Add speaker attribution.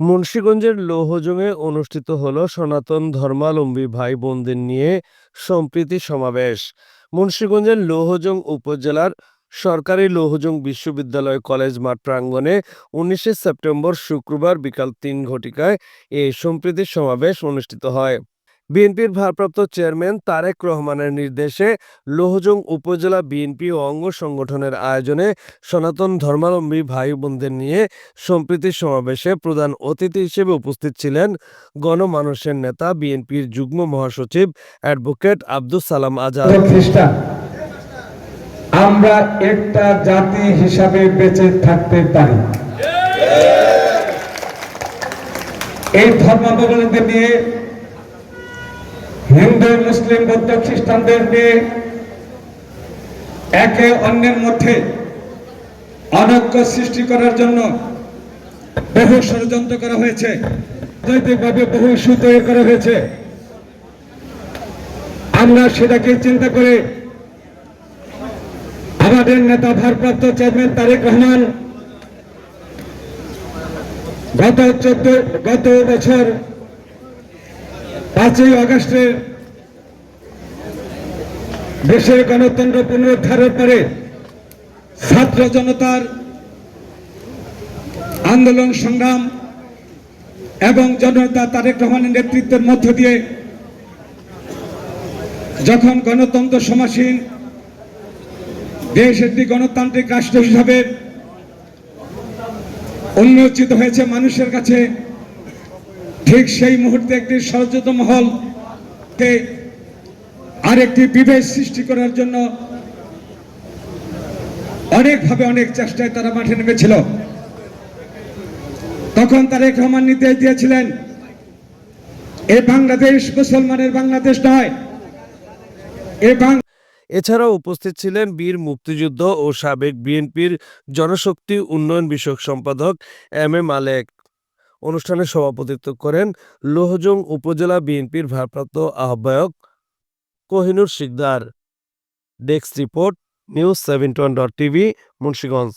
Speaker 1: মুন্সিগঞ্জের লৌহজংয়ে অনুষ্ঠিত হল সনাতন ধর্মালম্বী ভাই বোনদের নিয়ে সম্প্রীতি সমাবেশ। মুন্সীগঞ্জের লৌহজং উপজেলার সরকারি লৌহজং বিশ্ববিদ্যালয় কলেজ মাঠ প্রাঙ্গণে উনিশে সেপ্টেম্বর শুক্রবার বিকাল তিন ঘটিকায় এই সম্প্রীতি সমাবেশ অনুষ্ঠিত হয়। বিএনপির ভারপ্রাপ্ত চেয়ারম্যান তারেক রহমানের নির্দেশে লৌহজং উপজেলা বিএনপি ও অঙ্গ সংগঠনের আয়োজনে সনাতন ধর্মাবলম্বী ভাই বোনদের নিয়ে সম্প্রীতি সমাবেশে প্রধান অতিথি হিসেবে উপস্থিত ছিলেন গণমানুষের নেতা বিএনপির যুগ্ম মহাসচিব অ্যাডভোকেট আব্দুস সালাম আজাদ।
Speaker 2: আমরা একটা জাতি হিসাবে বেঁচে থাকতে পারি। এই ধর্মাবলম্বীদের নিয়ে হিন্দু, মুসলিম, বৌদ্ধ, খ্রিস্টানদের নিয়ে একে অন্যের মধ্যে অনৈক্য সৃষ্টি করার জন্য বহু ষড়যন্ত্র করা হয়েছে। রাজনৈতিকভাবে বহু ইস্যু তৈরি করা হয়েছে। আমরা সেটাকে চিন্তা করে আমাদের নেতা ভারপ্রাপ্ত চেয়ারম্যান তারেক রহমান গত চোদ্দ, গত বছর পাঁচই আগস্টের দেশের গণতন্ত্র পুনরুদ্ধারের পরে ছাত্র জনতার আন্দোলন, সংগ্রাম এবং জনতা তারেক রহমানের নেতৃত্বের মধ্য দিয়ে যখন গণতন্ত্র সমাসীন দেশ একটি গণতান্ত্রিক রাষ্ট্র হিসাবে উন্মোচিত হয়েছে মানুষের কাছে ঠিক সেই মুহূর্তে একটি ষড়যন্ত্র মহল আরেকটি বিভেদ সৃষ্টি করার জন্য অনেকভাবে অনেক চেষ্টায় তারা মাঠে নেমেছিল। তখন তারেক রহমান নির্দেশ দিয়েছিলেন, এ বাংলাদেশ মুসলমানের বাংলাদেশ নয়, এ বাং
Speaker 1: এছাড়াও উপস্থিত ছিলেন বীর মুক্তিযুদ্ধ ও সাবেক বিএনপির জনশক্তি উন্নয়ন বিষয়ক সম্পাদক এম এ মালেক অনুষ্ঠানে সভাপতিত্ব করেন লোহজং উপজেলা বিএনপির ভারপ্রাপ্ত আহ্বায়ক Kohinoor Sikdar. Desk report, news seven dot TV, Munshiganj.